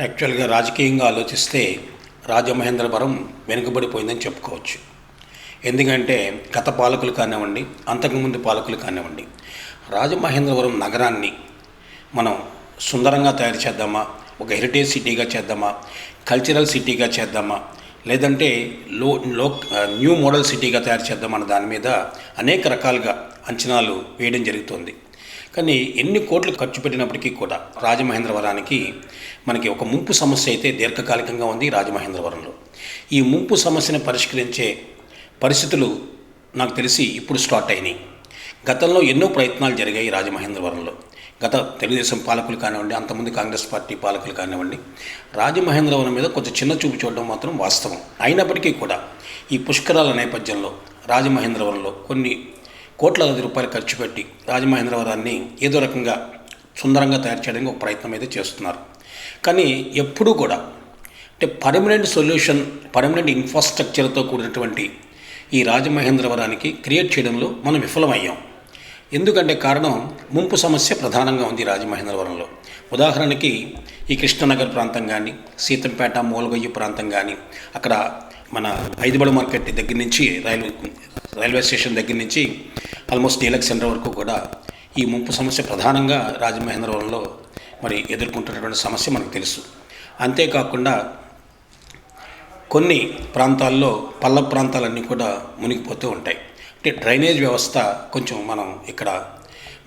యాక్చువల్గా రాజకీయంగా ఆలోచిస్తే రాజమహేంద్రవరం వెనుకబడిపోయిందని చెప్పుకోవచ్చు. ఎందుకంటే గత పాలకులు కానివ్వండి అంతకుముందు పాలకులు కానివ్వండి రాజమహేంద్రవరం నగరాన్ని మనం సుందరంగా తయారు చేద్దామా ఒక హెరిటేజ్ సిటీగా చేద్దామా కల్చరల్ సిటీగా చేద్దామా లేదంటే లో లో న్యూ మోడల్ సిటీగా తయారు చేద్దామన్న దాని మీద అనేక రకాలుగా అంచనాలు వేయడం జరుగుతుంది. కానీ ఎన్ని కోట్లు ఖర్చు పెట్టినప్పటికీ కూడా రాజమహేంద్రవరానికి మనకి ఒక ముంపు సమస్య అయితే దీర్ఘకాలికంగా ఉంది రాజమహేంద్రవరంలో. ఈ ముంపు సమస్యను పరిష్కరించే పరిస్థితులు నాకు తెలిసి ఇప్పుడు స్టార్ట్ అయినాయి. గతంలో ఎన్నో ప్రయత్నాలు జరిగాయి రాజమహేంద్రవరంలో. గత తెలుగుదేశం పాలకులు కానివ్వండి అంతమంది కాంగ్రెస్ పార్టీ పాలకులు కానివ్వండి రాజమహేంద్రవరం మీద కొంచెం చిన్న చూపు చూడడం మాత్రం వాస్తవం. అయినప్పటికీ కూడా ఈ పుష్కరాల నేపథ్యంలో రాజమహేంద్రవరంలో కొన్ని కోట్లాది రూపాయలు ఖర్చు పెట్టి రాజమహేంద్రవరాన్ని ఏదో రకంగా సుందరంగా తయారు చేయడానికి ఒక ప్రయత్నం అయితే చేస్తున్నారు. కానీ ఎప్పుడూ కూడా అంటే పర్మనెంట్ సొల్యూషన్ పర్మనెంట్ ఇన్ఫ్రాస్ట్రక్చర్తో కూడినటువంటి ఈ రాజమహేంద్రవరానికి క్రియేట్ చేయడంలో మనం విఫలమయ్యాం. ఎందుకంటే కారణం ముంపు సమస్య ప్రధానంగా ఉంది రాజమహేంద్రవరంలో. ఉదాహరణకి ఈ కృష్ణనగర్ ప్రాంతం కానీ సీతంపేట మూలగొయ్యి ప్రాంతం కానీ అక్కడ మన ఐదుబడు మార్కెట్ దగ్గర నుంచి రైల్వే రైల్వే స్టేషన్ దగ్గర నుంచి ఆల్మోస్ట్ డీలక్ సెంటర్ వరకు కూడా ఈ ముంపు సమస్య ప్రధానంగా రాజమహేంద్రవరంలో మరి ఎదుర్కొంటున్నటువంటి సమస్య మనకు తెలుసు. అంతేకాకుండా కొన్ని ప్రాంతాల్లో పల్ల ప్రాంతాలన్నీ కూడా మునిగిపోతూ ఉంటాయి. అంటే డ్రైనేజ్ వ్యవస్థ కొంచెం మనం ఇక్కడ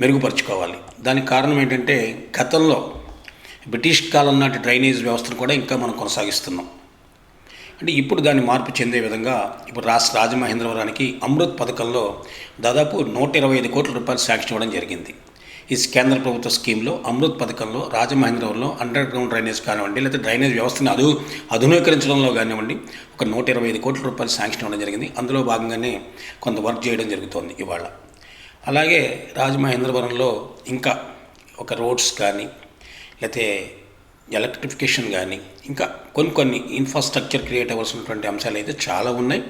మెరుగుపరుచుకోవాలి. దానికి కారణం ఏంటంటే గతంలో బ్రిటిష్ కాలం నాటి డ్రైనేజ్ వ్యవస్థను కూడా ఇంకా మనం కొనసాగిస్తున్నాం. అంటే ఇప్పుడు దాన్ని మార్పు చెందే విధంగా ఇప్పుడు రాష్ట్ర రాజమహేంద్రవరానికి అమృత్ పథకంలో దాదాపు నూట ఇరవై ఐదు కోట్ల రూపాయలు శాంక్షన్ ఇవ్వడం జరిగింది. ఈ కేంద్ర ప్రభుత్వ స్కీమ్లో అమృత్ పథకంలో రాజమహేంద్రవరంలో అండర్ గ్రౌండ్ డ్రైనేజ్ కానివ్వండి లేదా డ్రైనేజ్ వ్యవస్థను అదు ఆధునీకరించడంలో కానివ్వండి ఒక నూట ఇరవై ఐదు కోట్ల రూపాయలు శాంక్షన్ ఇవ్వడం జరిగింది. అందులో భాగంగానే కొంత వర్క్ చేయడం జరుగుతోంది ఇవాళ. అలాగే రాజమహేంద్రవరంలో ఇంకా ఒక రోడ్స్ కానీ లేకపోతే ఎలక్ట్రిఫికేషన్ కానీ ఇంకా కొన్ని కొన్ని ఇన్ఫ్రాస్ట్రక్చర్ క్రియేట్ అవ్వాల్సినటువంటి అంశాలు అయితే చాలా ఉన్నాయి.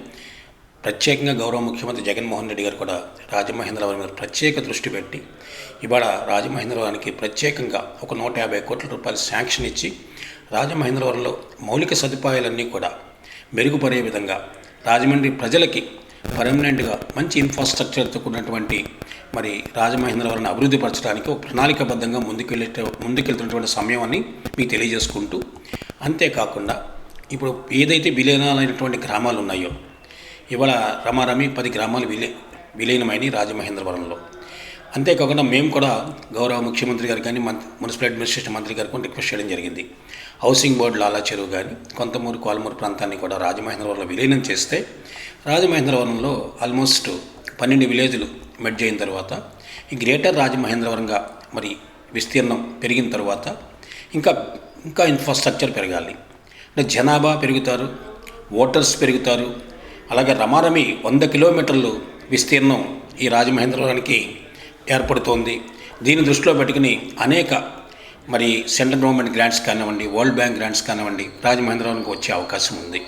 ప్రత్యేకంగా గౌరవ ముఖ్యమంత్రి జగన్మోహన్ రెడ్డి గారు కూడా రాజమహేంద్రవరం మీద ప్రత్యేక దృష్టి పెట్టి ఇవాళ రాజమహేంద్రవరానికి ప్రత్యేకంగా ఒక నూట యాభై కోట్ల రూపాయలు శాంక్షన్ ఇచ్చి రాజమహేంద్రవరంలో మౌలిక సదుపాయాలన్నీ కూడా మెరుగుపడే విధంగా రాజమండ్రి ప్రజలకి పర్మనెంట్గా మంచి ఇన్ఫ్రాస్ట్రక్చర్తో కూడినటువంటి మరి రాజమహేంద్రవరం అభివృద్ధి పరచడానికి ఒక ప్రణాళికబద్ధంగా ముందుకెళ్ళే ముందుకెళ్తున్నటువంటి సమయం అని మీకు తెలియజేసుకుంటూ అంతేకాకుండా ఇప్పుడు ఏదైతే విలీనాలైనటువంటి గ్రామాలు ఉన్నాయో ఇవాళ రమారమి పది గ్రామాలు విలీ విలీనమైనవి రాజమహేంద్రవరంలో. అంతేకాకుండా మేము కూడా గౌరవ ముఖ్యమంత్రి గారు కానీ మున్సిపల్ అడ్మినిస్ట్రేషన్ మంత్రి గారికి కూడా రిక్వెస్ట్ చేయడం జరిగింది. హౌసింగ్ బోర్డు లాలా చెరువు కానీ కొంతమూరు కోలమూరు ప్రాంతాన్ని కూడా రాజమహేంద్రవరంలో విలీనం చేస్తే రాజమహేంద్రవరంలో ఆల్మోస్ట్ పన్నెండు విలేజ్లు మెడ్జ్ అయిన తర్వాత ఈ గ్రేటర్ రాజమహేంద్రవరంగా మరి విస్తీర్ణం పెరిగిన తర్వాత ఇంకా ఇంకా ఇన్ఫ్రాస్ట్రక్చర్ పెరగాలి. అంటే జనాభా పెరుగుతారు ఓటర్స్ పెరుగుతారు. అలాగే రమారమి వంద కిలోమీటర్లు విస్తీర్ణం ఈ రాజమహేంద్రవరానికి ఏర్పడుతోంది. దీన్ని దృష్టిలో పెట్టుకుని అనేక మరి సెంట్రల్ గవర్నమెంట్ గ్రాంట్స్ కానివ్వండి వరల్డ్ బ్యాంక్ గ్రాంట్స్ కానివ్వండి రాజమహేంద్రవరంకి వచ్చే అవకాశం ఉంది.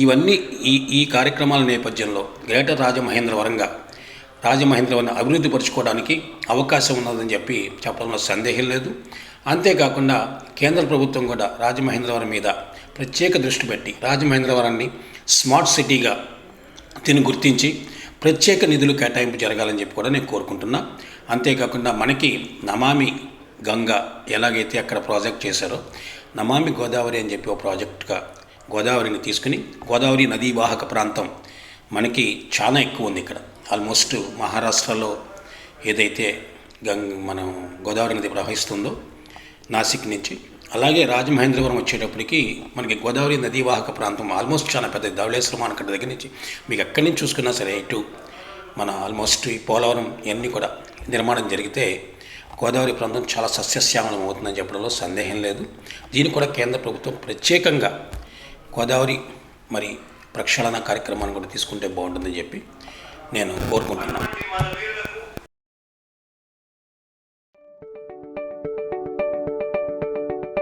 ఇవన్నీ ఈ ఈ కార్యక్రమాల నేపథ్యంలో గ్రేటర్ రాజమహేంద్రవరంగా రాజమహేంద్రవరం అభివృద్ధి పరుచుకోవడానికి అవకాశం ఉన్నదని చెప్పి చెప్పడంలో సందేహం లేదు. అంతేకాకుండా కేంద్ర ప్రభుత్వం కూడా రాజమహేంద్రవరం మీద ప్రత్యేక దృష్టి పెట్టి రాజమహేంద్రవరాన్ని స్మార్ట్ సిటీగా దీన్ని గుర్తించి ప్రత్యేక నిధులు కేటాయింపు జరగాలని చెప్పి కూడా నేను కోరుకుంటున్నా. అంతేకాకుండా మనకి నమామి గంగా ఎలాగైతే అక్కడ ప్రాజెక్ట్ చేశారో నమామి గోదావరి అని చెప్పి ఒక ప్రాజెక్ట్గా గోదావరిని తీసుకుని గోదావరి నదీ వాహక ప్రాంతం మనకి చాలా ఎక్కువ ఉంది ఇక్కడ. ఆల్మోస్ట్ మహారాష్ట్రలో ఏదైతే గంగ మనం గోదావరి నది ప్రవహిస్తుందో నాసిక్ నుంచి అలాగే రాజమహేంద్రవరం వచ్చేటప్పటికి మనకి గోదావరి నదీ వాహక ప్రాంతం ఆల్మోస్ట్ చాలా పెద్ద ధవళేశ్వరం అనకట్ట దగ్గర నుంచి మీకు ఎక్కడి నుంచి చూసుకున్నా సరే ఇటు మన ఆల్మోస్ట్ ఈ పోలవరం ఇవన్నీ కూడా నిర్మాణం జరిగితే గోదావరి ప్రాంతం చాలా సస్యశ్యామలం అవుతుందని చెప్పడంలో సందేహం లేదు. దీన్ని కూడా కేంద్ర ప్రభుత్వం ప్రత్యేకంగా గోదావరి మరి ప్రక్షాళన కార్యక్రమాన్ని కూడా తీసుకుంటే బాగుంటుందని చెప్పి నేను కోరుకుంటున్నాను.